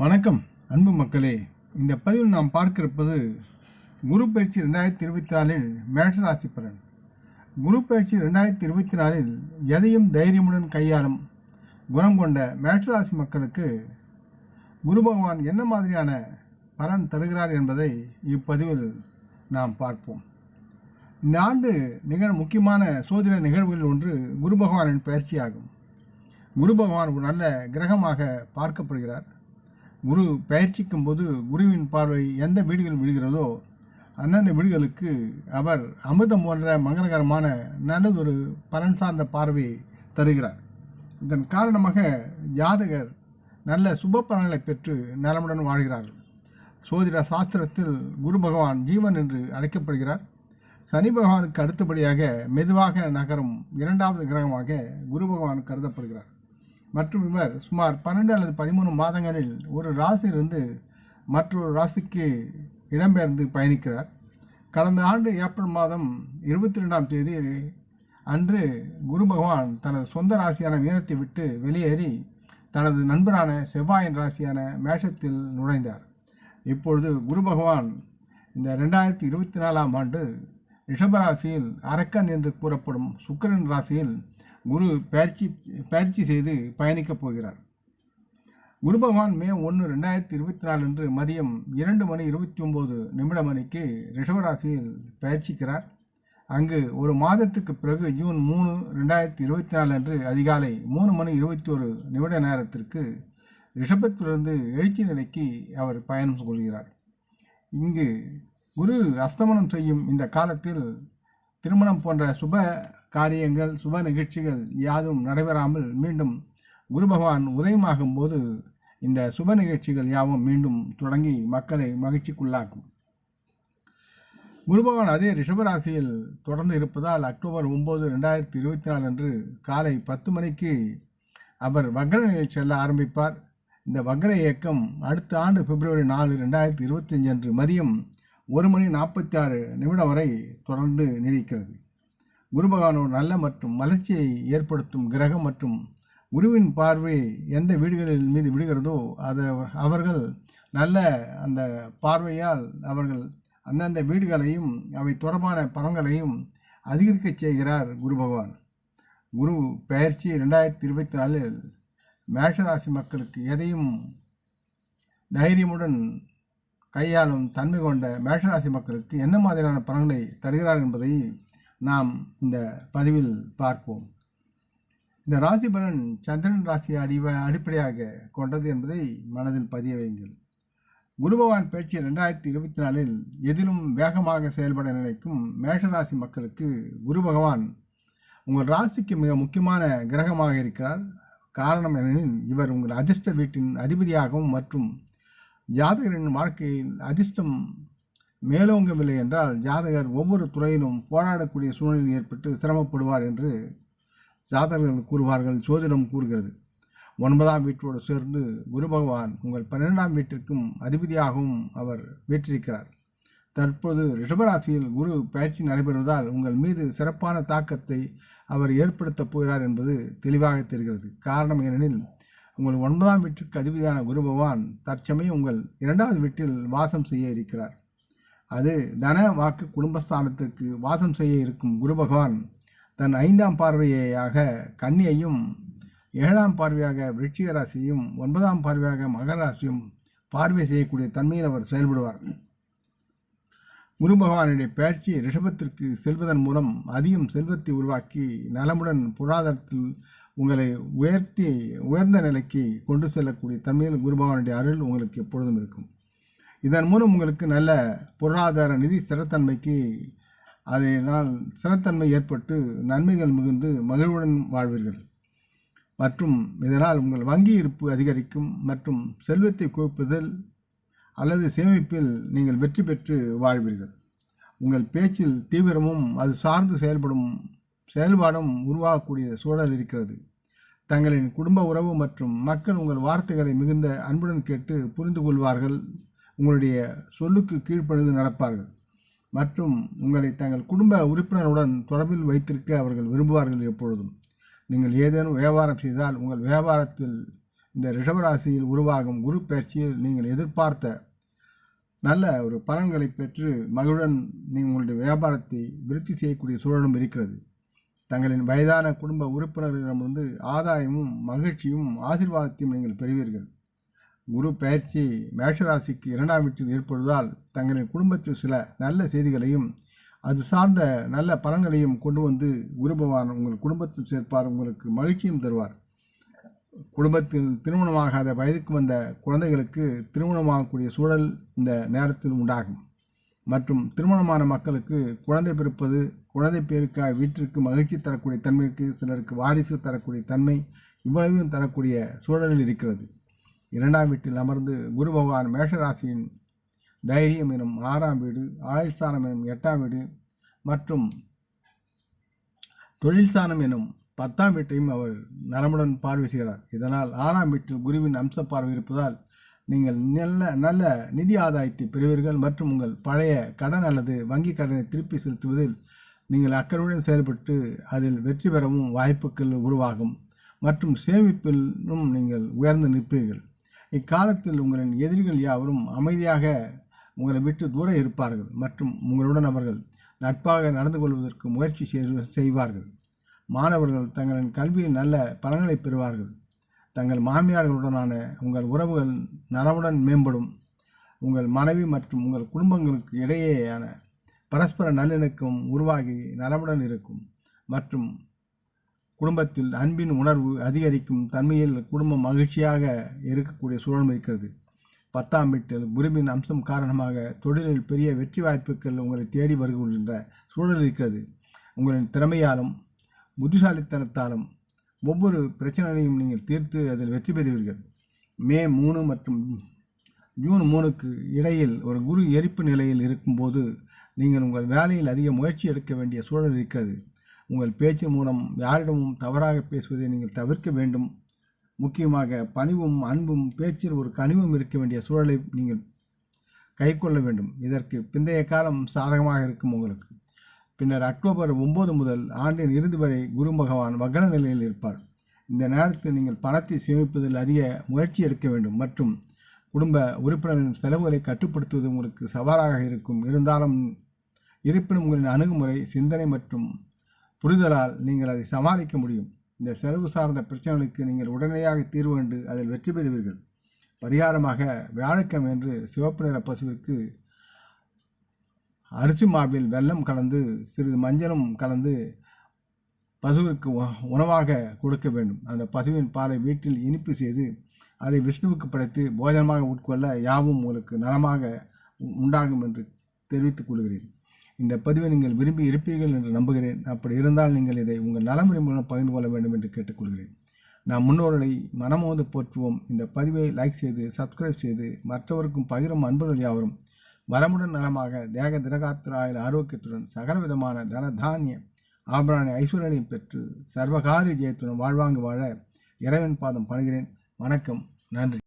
வணக்கம் அன்பு மக்களே. இந்த பதிவில் நாம் பார்க்கிருப்பது குரு பயிற்சி ரெண்டாயிரத்தி இருபத்தி நாலில் மேஷராசி பலன். குரு பயிற்சி ரெண்டாயிரத்தி இருபத்தி நாலில் எதையும் தைரியமுடன் கையாளும் குணம் கொண்ட மேஷராசி மக்களுக்கு குரு பகவான் என்ன மாதிரியான பலன் தருகிறார் என்பதை இப்பதிவில் நாம் பார்ப்போம். இந்த ஆண்டு நிகழ் முக்கியமான சோதனை நிகழ்வுகளில் ஒன்று குரு பகவானின் பயிற்சியாகும். குரு பகவான் ஒரு நல்ல கிரகமாக பார்க்கப்படுகிறார். குரு பயிற்சிக்கும் போது குருவின் பார்வை எந்த வீடுகள் விடுகிறதோ அந்தந்த வீடுகளுக்கு அவர் அமிர்தம் போன்ற மங்களகரமான நல்லதொரு பலன் சார்ந்த பார்வையை தருகிறார். இதன் காரணமாக ஜாதகர் நல்ல சுப பலன்களை பெற்று நலமுடன் வாழ்கிறார்கள். சோதிட சாஸ்திரத்தில் குரு பகவான் ஜீவன் என்று அழைக்கப்படுகிறார். சனி பகவானுக்கு அடுத்தபடியாக மெதுவாக நகரும் இரண்டாவது கிரகமாக குரு பகவான் கருதப்படுகிறார். மற்றும் இவர் சுமார் பன்னெண்டு அல்லது பதிமூணு மாதங்களில் ஒரு ராசியிலிருந்து மற்றொரு ராசிக்கு இடம்பெயர்ந்து பயணிக்கிறார். கடந்த ஆண்டு ஏப்ரல் மாதம் இருபத்தி ரெண்டாம் தேதி அன்று குரு பகவான் தனது சொந்த ராசியான வீரத்தை விட்டு வெளியேறி தனது நண்பரான செவ்வாயின் ராசியான மேஷத்தில் நுழைந்தார். இப்பொழுது குரு பகவான் இந்த ரெண்டாயிரத்தி இருபத்தி நாலாம் ஆண்டு ரிஷபராசியில் அரக்கன் என்று கூறப்படும் சுக்கரன் ராசியில் குரு பயிற்சி பயிற்சி செய்து பயணிக்கப் போகிறார். குரு பகவான் மே ஒன்று ரெண்டாயிரத்தி இருபத்தி நாலு அன்று மதியம் இரண்டு மணி இருபத்தி ஒம்பது நிமிட மணிக்கு ரிஷவராசியில் பயிற்சிக்கிறார். அங்கு ஒரு மாதத்துக்கு பிறகு ஜூன் மூணு ரெண்டாயிரத்தி இருபத்தி நாலு அன்று அதிகாலை மூணு மணி இருபத்தி ஒரு நிமிட நேரத்திற்கு ரிஷபத்திலிருந்து எழுச்சி நிலைக்கு அவர் பயணம் கொள்கிறார். இங்கு குரு அஸ்தமனம் செய்யும் இந்த காலத்தில் திருமணம் போன்ற சுப காரியங்கள் சுப நிகழ்ச்சிகள் யாதும் நடைபெறாமல் மீண்டும் குரு பகவான் உதயமாகும் போது இந்த சுப நிகழ்ச்சிகள் யாவும் மீண்டும் தொடங்கி மக்களை மகிழ்ச்சிக்குள்ளாக்கும். குரு பகவான் அதே ரிஷபராசியில் தொடர்ந்து இருப்பதால் அக்டோபர் ஒம்பது ரெண்டாயிரத்தி இருபத்தி நாலு அன்று காலை பத்து மணிக்கு அவர் வக்ர நிலையில் செல்ல ஆரம்பிப்பார். இந்த வக்ர இயக்கம் அடுத்த ஆண்டு பிப்ரவரி நாலு ரெண்டாயிரத்தி இருபத்தஞ்சு அன்று மதியம் ஒரு மணி நாற்பத்தி ஆறு நிமிடம் வரை தொடர்ந்து நீடிக்கிறது. குரு பகவான் ஒரு நல்ல மற்றும் வளர்ச்சியை ஏற்படுத்தும் கிரகம் மற்றும் குருவின் பார்வை எந்த வீடுகளில் மீது விடுகிறதோ அது அவர்கள் நல்ல அந்த பார்வையால் அவர்கள் அந்தந்த வீடுகளையும் அவை தொடர்பான பலன்களையும் அதிகரிக்கச் செய்கிறார் குரு பகவான் குரு பெயர்ச்சி ரெண்டாயிரத்தி இருபத்தி நாலில் மேஷராசி மக்களுக்கு எதையும் தைரியமுடன் கையாளும் தன்மை கொண்ட மேஷராசி மக்களுக்கு என்ன மாதிரியான பலன்களை தருகிறார் என்பதை நாம் இந்த பதிவில் பார்ப்போம். இந்த ராசி பலன் சந்திரன் ராசியை அடிவ அடிப்படையாக கொண்டது என்பதை மனதில் பதிய வையுங்கள். குரு பகவான் பேச்சு ரெண்டாயிரத்தி இருபத்தி நாலில் எதிலும் வேகமாக செயல்பட நினைக்கும் மேஷராசி மக்களுக்கு குரு பகவான் உங்கள் ராசிக்கு மிக முக்கியமான கிரகமாக இருக்கிறார். காரணம் எனில் இவர் உங்கள் அதிர்ஷ்ட வீட்டின் அதிபதியாகவும் மற்றும் ஜாதகரின் வாழ்க்கையில் அதிர்ஷ்டம் மேலோங்கவில்லை என்றால் ஜாதகர் ஒவ்வொரு துறையிலும் போராடக்கூடிய சூழ்நிலை ஏற்பட்டு சிரமப்படுவார் என்று ஜாதகர்கள் கூறுவார்கள் சோதிடம் கூறுகிறது. ஒன்பதாம் வீட்டோடு சேர்ந்து குரு பகவான் உங்கள் பன்னிரெண்டாம் வீட்டிற்கும் அதிபதியாகவும் அவர் வீற்றிருக்கிறார். தற்போது ரிஷபராசியில் குரு பயிற்சி நடைபெறுவதால் உங்கள் மீது சிறப்பான தாக்கத்தை அவர் ஏற்படுத்தப் போகிறார் என்பது தெளிவாக தெரிகிறது. காரணம் ஏனெனில் உங்கள் ஒன்பதாம் வீட்டிற்கு அதிபதியான குரு பகவான் தற்சமயம் உங்கள் இரண்டாவது வீட்டில் வாசம் செய்ய இருக்கிறார். அது தன வாக்கு குடும்பஸ்தானத்திற்கு வாசம் செய்ய இருக்கும் குரு பகவான் தன் ஐந்தாம் பார்வையாக கன்னியையும் ஏழாம் பார்வையாக விருட்சிக ராசியையும் ஒன்பதாம் பார்வையாக மகர ராசியும் பார்வை செய்யக்கூடிய தன்மையில் அவர் செயல்படுவார். குரு பகவானுடைய பயிற்சி ரிஷபத்திற்கு செல்வதன் மூலம் அதிகம் செல்வத்தை உருவாக்கி நலமுடன் பொருளாதாரத்தில் உங்களை உயர்த்தி உயர்ந்த நிலைக்கு கொண்டு செல்லக்கூடிய தன்மையில் குருபகவானுடைய அருள் உங்களுக்கு எப்பொழுதும் இருக்கும். இதன் மூலம் உங்களுக்கு நல்ல பொருளாதார நிதி ஸ்திரத்தன்மைக்கு அதனால் ஸ்திரத்தன்மை ஏற்பட்டு நன்மைகள் மிகுந்து மகிழ்வுடன் வாழ்வீர்கள். மற்றும் இதனால் உங்கள் வங்கி இருப்பு அதிகரிக்கும் மற்றும் செல்வத்தை குவிப்பதில் அல்லது சேமிப்பில் நீங்கள் வெற்றி பெற்று வாழ்வீர்கள். உங்கள் பேச்சில் தீவிரமும் அது சார்ந்து செயல்படும் செயல்பாடும் உருவாகக்கூடிய சூழல் இருக்கிறது. தங்களின் குடும்ப உறவு மற்றும் மக்கள் உங்கள் வார்த்தைகளை மிகுந்த அன்புடன் கேட்டு புரிந்து கொள்வார்கள். உங்களுடைய சொல்லுக்கு கீழ்ப்பணிந்து நடப்பார்கள். மற்றும் உங்களை தங்கள் குடும்ப உறுப்பினருடன் தொடர்பில் வைத்திருக்க அவர்கள் விரும்புவார்கள் எப்பொழுதும். நீங்கள் ஏதேனும் வியாபாரம் செய்தால் உங்கள் வியாபாரத்தில் இந்த ரிஷபராசியில் உருவாகும் குரு பயிற்சியில் நீங்கள் எதிர்பார்த்த நல்ல ஒரு பலன்களை பெற்று மகிழுடன் நீங்கள் உங்களுடைய வியாபாரத்தை விருத்தி செய்யக்கூடிய சூழலும் இருக்கிறது. தங்களின் வயதான குடும்ப உறுப்பினர்களிடமிருந்து ஆதாயமும் மகிழ்ச்சியும் ஆசிர்வாதத்தையும் நீங்கள் பெறுவீர்கள். குரு பயிற்சி மேஷராசிக்கு இரண்டாம் வீட்டில் ஏற்படுவதால் தங்களின் குடும்பத்தில் சில நல்ல செய்திகளையும் அது சார்ந்த நல்ல பலன்களையும் கொண்டு வந்து குரு பகவான் உங்கள் குடும்பத்தில் சேர்ப்பார் உங்களுக்கு மகிழ்ச்சியும் தருவார். குடும்பத்தில் திருமணமாகாத வயதுக்கு வந்த குழந்தைகளுக்கு திருமணமாகக்கூடிய சூழல் இந்த நேரத்தில் உண்டாகும். மற்றும் திருமணமான மக்களுக்கு குழந்தை பிறப்பது குழந்தை பேருக்காக வீட்டிற்கு மகிழ்ச்சி தரக்கூடிய தன்மைக்கு சிலருக்கு வாரிசு தரக்கூடிய தன்மை இவ்வளவையும் தரக்கூடிய சூழலில் இருக்கிறது. இரண்டாம் வீட்டில் அமர்ந்து குரு பகவான் மேஷராசியின் தைரியம் எனும் ஆறாம் வீடு ஆயுள்ஸ்தானம் எனும் எட்டாம் வீடு மற்றும் தொழில்சானம் எனும் பத்தாம் வீட்டையும் அவர் நலமுடன் பார்வை செய்கிறார் இதனால் ஆறாம் வீட்டில் குருவின் அம்ச பார்வை இருப்பதால் நீங்கள் நல்ல நல்ல நிதி ஆதாயத்தை பெறுவீர்கள் மற்றும் உங்கள் பழைய கடன் அல்லது வங்கி கடனை திருப்பி செலுத்துவதில் நீங்கள் அக்கறையுடன் செயல்பட்டு அதில் வெற்றி பெறவும் வாய்ப்புகள் உருவாகும் மற்றும் சேமிப்பிலும் நீங்கள் உயர்ந்து நிற்பீர்கள். இக்காலத்தில் உங்களின் எதிரிகள் யாவரும் அமைதியாக உங்களை விட்டு தூர இருப்பார்கள் மற்றும் உங்களுடன் அவர்கள் நட்பாக நடந்து கொள்வதற்கு முயற்சி செய்வார்கள். மாணவர்கள் தங்களின் கல்வியில் நல்ல பலன்களை பெறுவார்கள். தங்கள் மாமியார்களுடனான உங்கள் உறவுகள் நலமுடன் மேம்படும். உங்கள் மனைவி மற்றும் உங்கள் குடும்பங்களுக்கு இடையேயான பரஸ்பர நல்லிணக்கம் உருவாகி நலமுடன் இருக்கும். மற்றும் குடும்பத்தில் அன்பின் உணர்வு அதிகரிக்கும் தன்மையில் குடும்பம் மகிழ்ச்சியாக இருக்கக்கூடிய சூழலும் இருக்கிறது. பத்தாம் வீட்டில் குருவின் அம்சம் காரணமாக தொழிலில் பெரிய வெற்றி வாய்ப்புகள் உங்களை தேடி வருகின்ற சூழல் இருக்கிறது. உங்களின் திறமையாலும் புத்திசாலித்தனத்தாலும் ஒவ்வொரு பிரச்சனையையும் நீங்கள் தீர்த்து அதில் வெற்றி பெறுவீர்கள். மே மூணு மற்றும் ஜூன் மூணுக்கு இடையில் ஒரு குரு எரிப்பு நிலையில் இருக்கும்போது நீங்கள் உங்கள் வேலையில் அதிக முயற்சி எடுக்க வேண்டிய சூழல் இருக்கிறது. உங்கள் பேச்சு மூலம் யாரிடமும் தவறாக பேசுவதை நீங்கள் தவிர்க்க வேண்டும். முக்கியமாக பணிவும் அன்பும் பேச்சில் ஒரு கனிவும் இருக்க வேண்டிய சூழலை நீங்கள் கைக்கொள்ள வேண்டும். இதற்கு பிந்தைய காலம் சாதகமாக இருக்கும் உங்களுக்கு. பின்னர் அக்டோபர் ஒன்பது முதல் ஆண்டின் இறுதி வரை குரு பகவான் வக்ர நிலையில் இருப்பார். இந்த நேரத்தில் நீங்கள் பணத்தை சேமிப்பதில் அதிக முயற்சி எடுக்க வேண்டும் மற்றும் குடும்ப உறுப்பினரின் செலவுகளை கட்டுப்படுத்துவது உங்களுக்கு சவாலாக இருக்கும். இருந்தாலும் இருப்பினும் உங்களின் அணுகுமுறை சிந்தனை மற்றும் புரிதலால் நீங்கள் அதை சமாளிக்க முடியும். இந்த செலவு சார்ந்த பிரச்சனைகளுக்கு நீங்கள் உடனடியாக தீர்வு கண்டு அதில் வெற்றி பெறுவீர்கள். பரிகாரமாக வியாழக்கிழமை என்று சிவப்பு நிற பசுவிற்கு அரிசி மாவில் வெல்லம் கலந்து சிறிது மஞ்சளும் கலந்து பசுவிற்கு உணவாக கொடுக்க வேண்டும். அந்த பசுவின் பாலை வீட்டில் இனிப்பு செய்து அதை விஷ்ணுவுக்கு படைத்து போஜனமாக உட்கொள்ள யாவும் உங்களுக்கு நலமாக உண்டாகும் என்று தெரிவித்துக் கொள்கிறேன். இந்த பதிவை நீங்கள் விரும்பி இருப்பீர்கள் என்று நம்புகிறேன். அப்படி இருந்தால் நீங்கள் இதை உங்கள் நலமுறை மூலம் பகிர்ந்து கொள்ள வேண்டும் என்று கேட்டுக்கொள்கிறேன். நாம் முன்னோர்களை மனமோந்து போற்றுவோம். இந்த பதிவை லைக் செய்து சப்ஸ்கிரைப் செய்து மற்றவருக்கும் பகிரும் அன்புகள் யாவரும். வரமுடன் நலமாக தேக திரகாத்திராயில் ஆரோக்கியத்துடன் சகலவிதமான தன தானிய ஆபராணி ஐஸ்வர்யனையும் பெற்று சர்வகாரிய ஜெயத்துடன் வாழ்வாங்கு வாழ இறைவன் பாதம் பணிகிறேன். வணக்கம். நன்றி.